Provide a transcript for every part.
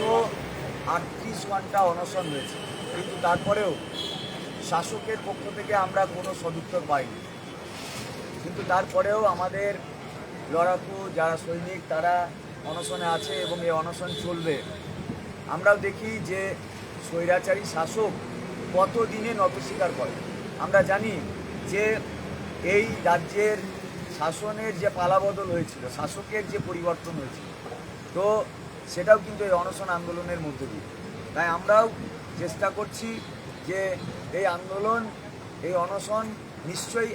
একশো আটত্রিশ ঘণ্টা অনশন হয়েছে। কিন্তু তারপরেও শাসকের পক্ষ থেকে আমরা কোনো সদুত্তর পাইনি। কিন্তু তারপরেও আমাদের লড়াকু যারা সৈনিক, তারা অনশনে আছে এবং এই অনশন চলবে। আমরাও দেখি যে স্বৈরাচারী শাসক কত দিনে নত স্বীকার করে। আমরা জানি যে এই রাজ্যের শাসনের যে পালাবদল হয়েছিল, শাসকের যে পরিবর্তন হয়েছিল, তো সেটাও কিন্তু এই অনশন আন্দোলনের মধ্যে দিয়ে। তাই আমরাও চেষ্টা করছি যে এই আন্দোলন, এই অনশন নিশ্চয়ই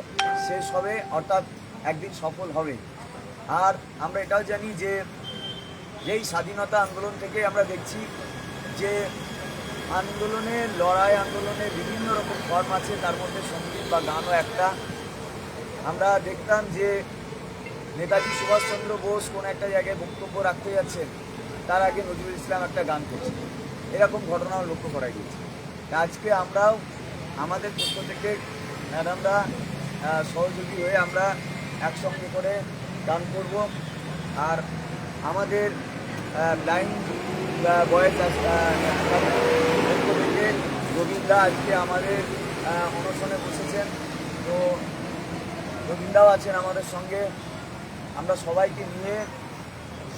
শেষ হবে, অর্থাৎ একদিন সফল হবে। আর আমরা এটাও জানি যে যেই স্বাধীনতা আন্দোলন থেকে আমরা দেখছি যে আন্দোলনের লড়াই আন্দোলনের বিভিন্ন রকম ফর্ম আছে, তার মধ্যে সংগীত বা গানও একটা। আমরা দেখতাম যে নেতাজি সুভাষচন্দ্র বোস কোন একটা জায়গায় বক্তব্য রাখতে যাচ্ছেন। তার আগে নজরুল ইসলাম একটা গান করছে। এরকম ঘটনাও লক্ষ্য করা গিয়েছে। আজকে আমরাও আমাদের পক্ষ থেকে ম্যাডামরা সহযোগী হয়ে আমরা একসঙ্গে করে গান করব। আর আমাদের ব্লাইন্ড বয়েস পক্ষ থেকে গোবিন্দা আজকে আমাদের অনশনে বসেছেন। তো গোবিন্দাও আছেন আমাদের সঙ্গে। আমরা সবাইকে নিয়ে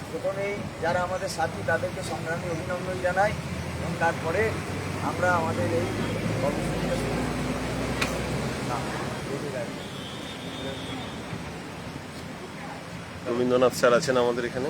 প্রথমেই যারা আমাদের সাথী তাদেরকে সংগ্রামী অভিনন্দন জানাই এবং তারপরে আমরা আমাদের এই কর্মসূচিটা শুরু। রবীন্দ্রনাথ স্যার আছেন আমাদের এখানে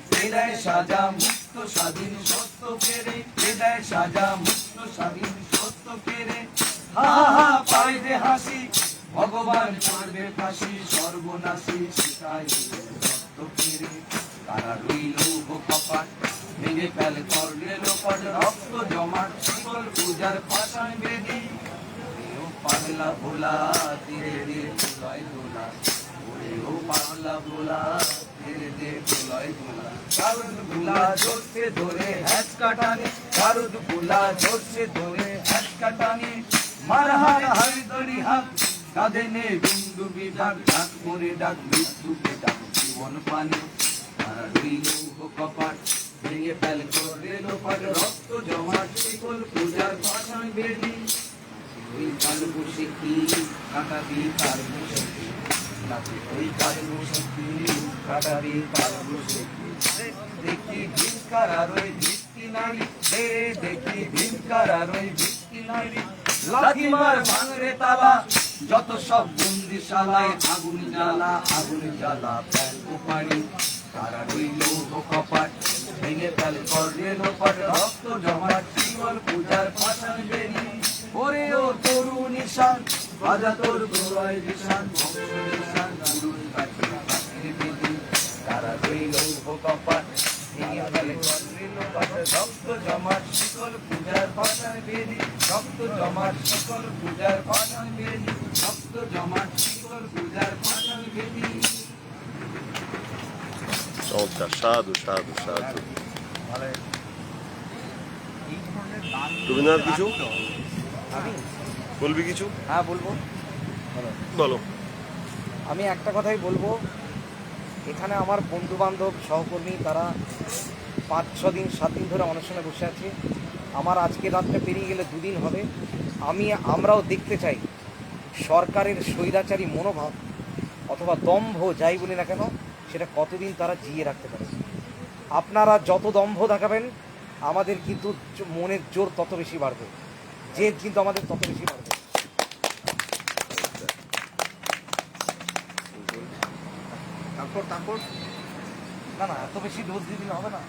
হৃদয় সাজা, মুক্ত স্বাধীন সত্য কেড়ে, হৃদয় সাজা, মুক্ত স্বাধীন সত্য কেড়ে। হা হা, পাই দে হাসি, ভগবান করবে ফাঁসি, সর্বনাশী শিখাই সত্য কেড়ে। তারা রইল কপাট ভেঙে ফেল করলে লোপাট, রক্ত জমাট, শিকল পূজার পাষাণ বেদি। পাগলা ভোলা, ধীরে ধীরে ওরে ও পাগলা ভোলা ধীরে ধীরে ফুলয় দোলা কারুদ ভুলা জোরসে ধরে হ্যাচ কাটানে কারুদ ভুলা জোরসে ধরে হ্যাচ কাটানে। মারহার হারি হাত, কাঁধে নে বিন্দু বিভাগ ডাক করে ডাক মৃত্যুকে ডাক জীবন পানে। তারা রইল কপাট ভেঙে ফেল করে লোপাট, রক্ত জমাট শিকল পূজার পাষাণ বেদি। ওই কাল কি কাটাবি কাল বসে কি নাচে। ওই কাল বসে কি কাটাবি কাল বসে দেখি ভিক্ষার আর ওই ভিক্ষি নারী। রে দেখি ভিক্ষার আর ওই ভিক্ষি নারী। লাথি মার ভাঙরে তালা। যত সব বন্দি শালায় আগুন জ্বালা আগুন জ্বালা ফেল পানি তারা রইল কপাট, ভেঙে ফেল করে লোপাট রক্ত জমাট শিকল পূজার পাষাণ বেরিয়ে ওরে ও তরু নিশান বাজা তোর প্রলয় নিশান নিশান তারা রইল কপাট ভেঙে ফেলে করে লোপাট রক্ত জমাট শিকল পূজার পাষাণ বেরি রক্ত জমাট শিকল পূজার পাষাণ বেরি রক্ত জমাট শিকল পূজার পাষাণ বেরি চমৎকার সাধু সাধু সাধু। রবীন্দ্রনাথ কিছু? আমি বলবি কিছু? হ্যাঁ বলব। বলো। আমি একটা কথাই বলব। এখানে আমার বন্ধু বান্ধব সহকর্মী তারা পাঁচ ছ দিন সাত দিন ধরে অনশনে বসে আছে। আমার আজকে রাত্রে পেরিয়ে গেলে দুদিন হবে। আমি আমরাও দেখতে চাই সরকারের স্বৈরাচারী মনোভাব অথবা দম্ভ যাই বলি না কেন সেটা কতদিন তারা জিয়ে রাখতে পারে। আপনারা যত দম্ভ দেখাবেন আমাদের কিন্তু মনের জোর তত বেশি বাড়বে। জেদ কিন্তু আমাদের তত বেশি বাড়বে। তারপর তারপর? না না এত বেশি ডোজ দিয়ে দিলে হবে না।